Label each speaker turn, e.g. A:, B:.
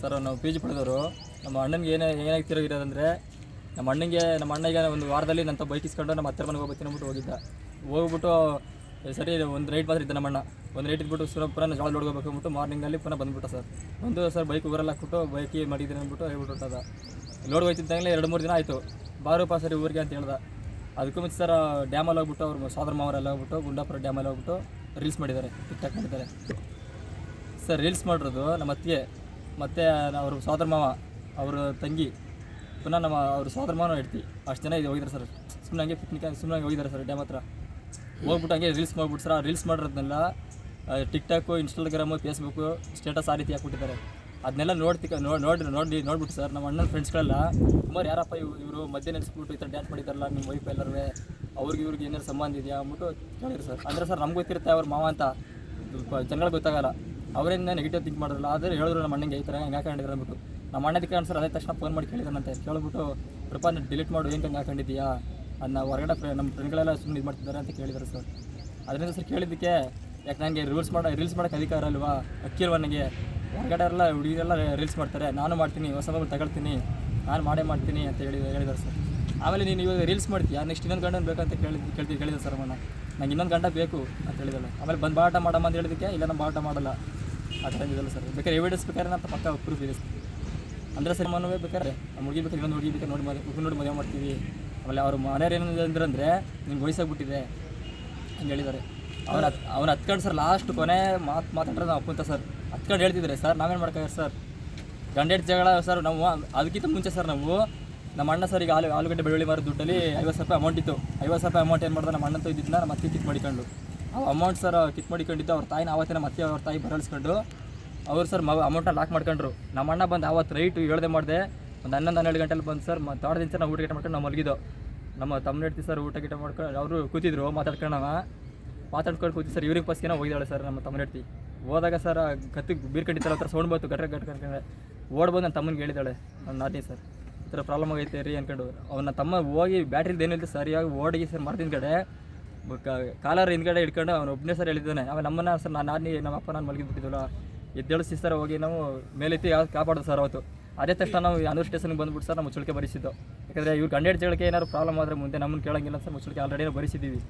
A: Sir ನಾವು P G ಪಡೆದವರು. ನಮ್ಮ ಅಣ್ಣನಿಗೆ ಏನೇ ಏನಾಗಿ ತಿರುಗಿರೋದಂದರೆ ನಮ್ಮ ಅಣ್ಣಿಗೆ ನಮ್ಮ ಅಣ್ಣಗೆ ಒಂದು ವಾರದಲ್ಲಿ ನನ್ನ ಬೈಕ್ ಇಸ್ಕೊಂಡು ನಮ್ಮ ಹತ್ತಿರ ಮನೆಗೆ ಹೋಗ್ಬೇಕು ಅಂದ್ಬಿಟ್ಟು ಹೋಗಿದ್ದ. ಹೋಗ್ಬಿಟ್ಟು ಸರಿ, ಒಂದು ರೈಟ್ ಮಾತ್ರ ಇದ್ದ ನಮ್ಮ ಅಣ್ಣ. ಒಂದು ರೈಟ್ ಇಟ್ಬಿಟ್ಟು ಸುರ ಪುನಃ ಜಾಳ ನೋಡ್ಕೋಬೇಕು ಅಂದ್ಬಿಟ್ಟು ಮಾರ್ನಿಂಗಲ್ಲಿ ಪುನಃ ಬಂದ್ಬಿಟ್ಟ ಸರ್. ಒಂದು ಸರ್ ಬೈಕ್ ಊರಲ್ಲಿ ಹಾಕ್ಬಿಟ್ಟು ಬೈಕ್ ಮಾಡಿದ್ದೀನಿ ಅಂದ್ಬಿಟ್ಟು ಹೇಳ್ಬಿಟ್ಟು ಹೊರ್ಟದ. ಲೋಡ್ ಹೋಯ್ತಿದ್ದಂಗೆ ಎರಡು ಮೂರು ದಿನ ಆಯಿತು. ಬಾರೂಪ ಸರಿ ಊರಿಗೆ ಅಂತ ಹೇಳ್ದೆ. ಅದಕ್ಕೂ ಮುಂಚೆ ಸರ್ ಡ್ಯಾಮಲ್ಲಿ ಹೋಗ್ಬಿಟ್ಟು ಅವ್ರ ಸೋದರ ಮಾವರೆಲ್ಲ ಹೋಗ್ಬಿಟ್ಟು, ಗುಂಡಾಪುರ ಡ್ಯಾಮಲ್ಲಿ ಹೋಗ್ಬಿಟ್ಟು ರೀಲ್ಸ್ ಮಾಡಿದ್ದಾರೆ ಟಿಕ್ ಟಾಕ್ ಮಾಡಿದ್ದಾರೆ. ಸರ್ ರೀಲ್ಸ್ ಮಾಡಿರೋದು ನಮ್ಮ ಅತ್ತಿಗೆ. ಮತ್ತು ಅವರು ಸೋದರ ಮಾವ, ಅವ್ರ ತಂಗಿ, ಪುನಃ ನಮ್ಮ ಅವ್ರ ಸೋದರ ಮಾವನ ಇಡ್ತಿ ಅಷ್ಟು ಜನ ಇದು ಹೋಗಿದ್ದಾರೆ ಸರ್. ಸುಮ್ಮನೆ ಹಂಗೆ ಪಿಕ್ನಿಕ್ ಸುಮ್ಮನೆ ಹಂಗೆ ಹೋಗಿದ್ದಾರೆ ಸರ್, ಡ್ಯಾಮ್ ಹತ್ರ. ಹೋಗ್ಬಿಟ್ಟು ಹಂಗೆ ರೀಲ್ಸ್ ಮಾಡ್ಬಿಟ್ಟು sir reels ಮಾಡಿರೋದನ್ನೆಲ್ಲ tik tok Instagram Facebook status ಆ ರೀತಿ ಹಾಕ್ಬಿಟ್ಟಿದ್ದಾರೆ. ಅದನ್ನೆಲ್ಲ ನೋಡ್ತಿ ನೋಡಿ ನೋಡಿ ನೋಡಿ ನೋಡ್ಬಿಟ್ಟು ಸರ್, ನಮ್ಮ ಅಣ್ಣನ ಫ್ರೆಂಡ್ಸ್ಗಳೆಲ್ಲ ಸುಮಾರು ಯಾರಪ್ಪ ಇವ್ ಇವರು ಮಧ್ಯ ನೆನೆಸ್ಬಿಟ್ಟು ಈ ಥರ ಡ್ಯಾನ್ಸ್ ಮಾಡಿದಾರಲ್ಲ, ನಿಮ್ಮ ವೈಫ್ ಎಲ್ಲರೂ ಅವ್ರಿಗೆ ಇವ್ರಿಗೆ ಏನಾರು ಸಂಬಂಧ ಇದೆಯಾ? ಅಂದ್ಬಿಟ್ಟು ಕೇಳಿದ್ರು ಸರ್. ಅಂದರೆ ಸರ್, ನಮ್ಗೆ ಗೊತ್ತಿರುತ್ತೆ ಅವ್ರ ಮಾವ ಅಂತ. ಜನಗಳಿಗೆ ಗೊತ್ತಾಗಲ್ಲ. ಅವರಿಂದ ನೆಗೆಟಿವ್ ಥಿಂಕ್ ಮಾಡಿದ್ರಲ್ಲ, ಆದರೆ ಹೇಳಿದ್ರು ನಮ್ಮ ಅಣ್ಣಂಗೆ ಈ ಥರ ಹೆಂಗೆ ಹಾಕೊಂಡಿದ್ರು ಅಂದ್ಬಿಟ್ಟು. ನಮ್ಮ ಅಣ್ಣದಕ್ಕೆ ಅನ್ಸರ್ ಅದೇ ತಕ್ಷಣ ಫೋನ್ ಮಾಡಿ ಕೇಳಿದಾನಂತೆ ಕೇಳಿಬಿಟ್ಟು, ಕೃಪಾ ಡಿಲೀಟ್ ಮಾಡು, ಏನು ಹಂಗೆ ಹಾಕೊಂಡಿದ್ದೀಯಾ? ಅದನ್ನ ಹೊರಗಡೆ ನಮ್ಮ ಫ್ರೆಂಡ್ಗಳೆಲ್ಲ ಸುಮ್ಮನೆ ಇದು ಮಾಡ್ತಿದ್ದಾರೆ ಅಂತ ಕೇಳಿದ್ರು ಸರ್ ಅದರಿಂದ ಸರ್ ಕೇಳಿದ್ದಕ್ಕೆ, ಯಾಕೆ ನನಗೆ ರೀಲ್ಸ್ ಮಾಡೋ ರೀಲ್ಸ್ ಮಾಡೋಕ್ಕೆ ಅಧಿಕಾರ ಅಲ್ವಾ ಅಕ್ಕಿಲ್ವ ನನಗೆ? ಹೊರಗಡೆ ಎಲ್ಲ ಹುಡುಗಿರೆಲ್ಲ ರೀಲ್ಸ್ ಮಾಡ್ತಾರೆ. ನಾನು ಮಾಡ್ತೀನಿ, ಹೊಸ ಮೊಬೈಲ್ ತಗೊಳ್ತೀನಿ, ನಾನು ಮಾಡೇ ಮಾಡ್ತೀನಿ ಅಂತ ಹೇಳಿ ಹೇಳಿದ್ದಾರೆ ಸರ್ ಆಮೇಲೆ ನೀನು ಇವಾಗ ರೀಲ್ಸ್ ಮಾಡ್ತೀಯಾ? ನೆಕ್ಸ್ಟ್ ಇನ್ನೊಂದು ಗಂಡನ ಬೇಕಂತ ಕೇಳಿ, ಕೇಳ್ತಿ ಕೇಳಿದೆ ಸರ್ ಅಮ್ಮನ ನಂಗೆ ಇನ್ನೊಂದು ಗಂಡ ಬೇಕು ಅಂತ ಹೇಳಿದಲ್ಲ ಆಮೇಲೆ ಬಂದು ಬಾಟ ಮಾಡಮ್ಮ ಅಂತ ಹೇಳಿದಕ್ಕೆ ಇಲ್ಲ, ನಾನು ಬಾಟ ಮಾಡಲ್ಲ. ಆ ಇದೆಲ್ಲ ಸರ್. ಬೇಕಾದ್ರೆ ಎವಿಡೆನ್ಸ್ ಬೇಕಾದ್ರೆ ನಾ ಪಕ್ಕ ಪ್ರೂಫ್ ಇದೆ ಸರ್. ಅಂದರೆ ಸರ್, ಮನವೇ ಬೇಕಾದ್ರೆ ನಮ್ಮ ಹುಡುಗಿ ಬೇಕಾದ್ರೆ ಇನ್ನೊಂದು ಹುಡುಗಿ ಬೇಕಾದ್ರೆ ನೋಡಿ ಮದುವೆ ನೋಡಿ ಮದುವೆ ಮಾಡ್ತೀವಿ. ಆಮೇಲೆ ಅವ್ರ ಮನೆಯವ್ರು ಅಂದ್ರೆ ಅಂದರೆ ನಿಮ್ಗೆ ವಯಸ್ಸಾಗ್ಬಿಟ್ಟಿದೆ ಅಂತ ಹೇಳಿದ್ದಾರೆ ಅವ್ನು ಹತ್ ಅವ್ನು ಹತ್ಕೊಂಡು ಸರ್ ಲಾಸ್ಟ್ ಕೊನೆ ಮಾತು ಮಾತಾಡ್ರೆ ನಾವು ಅಪ್ಪಂತ ಸರ್. ಹತ್ಕೊಂಡು ಹೇಳ್ತಿದ್ರೆ ಸರ್, ನಾವೇನು ಮಾಡ್ತಾರೆ ಸರ್. ಗಂಡೆಟ್ ಜಗಳ ಸರ್, ನಾವು ಅದಕ್ಕಿಂತ ಮುಂಚೆ ಸರ್ ನಾವು ನಮ್ಮ ಅಣ್ಣ ಸರ್ ಈಗ ಆಲು ಆಲೂಗಡ್ಡೆ ಬೆಳ್ಳುಳ್ಳಿ ಮಾರೋ ದುಡ್ಡಲ್ಲಿ ಐವತ್ತು ರೂಪಾಯಿ ಅಮೌಂಟ್ ಇತ್ತು. ಐವತ್ತು ರೂಪಾಯಿ ಅಮೌಂಟ್ ಏನು ಮಾಡ್ದೆ, ನಮ್ಮ ಅಣ್ಣಂತೂ ಇದ್ದಿದ್ದನ್ನ ನಮ್ಮ ಮತ್ತೆ ಕಿತ್ ಮಾಡಿಕೊಂಡು. ಅಮೌಂಟ್ ಸರ್ ಕಿತ್ ಮಾಡಿಕೊಂಡಿದ್ದು ಅವ್ರ ತಾಯಿನ ಆವತ್ತಿನ ಮತ್ತೆ ಅವ್ರ ತಾಯಿ ಬರಳಿಸ್ಕೊಂಡು ಅವ್ರು ಸರ್ ಮಗ ಅಮೌಂಟ್ನ ಲಾಕ್ ಮಾಡ್ಕೊಂಡ್ರು. ನಮ್ಮ ಅಣ್ಣ ಬಂದು ಆವತ್ತು ರೈಟು ಹೇಳ್ದೆ ಮಾಡಿದೆ. ಒಂದು ಹನ್ನೊಂದು, ಹನ್ನೆರಡು ಗಂಟೆಲಿ ಬಂದು ಸರ್ ಮ ದಿನ ಸರ್ ನಾವು ಊಟ ಗಿಟ ಮಾಡ್ಕೊಂಡು ನಾವು ಮಲಗಿದ್ದು. ನಮ್ಮ ತಮ್ಮ ನೆಡ್ತಿ ಸರ್ ಊಟ ಗಿಟ ಮಾಡ್ಕೊಂಡು ಅವರು ಕೂತಿದ್ರು ಮಾತಾಡ್ಕೊಂಡವ ಮಾತಾಡ್ಕೊಂಡು ಕೂತಿ ಸರ್, ಇವ್ರಿಗೆ ಫಸ್ಟ್ಗೆ ಹೋಗಿದ್ದಾಳೆ ಸರ್ ನಮ್ಮ ತಮ್ಮ ನೆಡ್ತಿ ಹೋದಾಗ ಸರ್ ಕತ್ತಿಗೆ ಬೀರ್ಕೊಂಡಿದ್ದಾರೆ ಹತ್ರ ಸೌಂಡ್ ಬಂತು, ಗಟ್ರೆ ಗಟ್ಟ ಓಡ್ ಬಂದು ನನ್ನ ತಮ್ಮನಿಗೆ ಹೇಳಿದ್ದಾಳೆ ನನ್ನ ನಾದಿನಿ ಸರ್. ಈ ಪ್ರಾಬ್ಲಮ್ ಆಗೈತೆ ರೀ ಅಂದ್ಕೊಂಡು ಅವನ ತಮ್ಮ ಹೋಗಿ ಬ್ಯಾಟ್ರಿದು ಏನಿಲ್ಲ ಸರಿಯಾಗಿ ಓಡಿಗೆ ಸರ್ ಮರದಿನ ಕಡೆ. ಕಾಲರ್ ಹಿಂದ್ಗಡೆ ಹಿಡ್ಕೊಂಡು ಅವನು ಒಬ್ಬನೇ ಸರ್ ಹೇಳಿದ್ದಾನೆ. ಆಮೇಲೆ ನಮ್ಮನ್ನ ಸರ್ ನಾನು ನಾನು ನಮ್ಮ ಅಪ್ಪ ನಾನು ಮಲಗಿದ್ಬಿಟ್ಟಿದ್ವಲ್ಲ ಎದ್ದೇಳಿಸಿ ಸರ್ ಹೋಗಿ ನಾವು ಮೇಲೆತ್ತಿ ಕಾಪಾಡೋದು ಸರ್ ಅವತ್ತು. ಅದೇ ತಕ್ಷಣ ನಾವು ಅನೂರು ಸ್ಟೇಷನ್ಗೆ ಬಂದ್ಬಿಟ್ಟು ಸರ್ ನಾವು ಮುಚ್ಚಳಿಕೆ ಬರಿಸಿದ್ದು ಯಾಕಂದರೆ ಇವ್ರು ಗಂಡ ಜಗಳಕ್ಕೆ ಏನಾದ್ರು ಪ್ರಾಬ್ಲಮ್ ಆದರೆ ಮುಂದೆ ನಮ್ಮನ್ನು ಕೇಳೋಂಗಿಲ್ಲ ಸರ್ ಮುಚ್ಚಳಿಕೆ ಆಲ್ರೆಡಿ ಬರಿಸಿದ್ದೀವಿ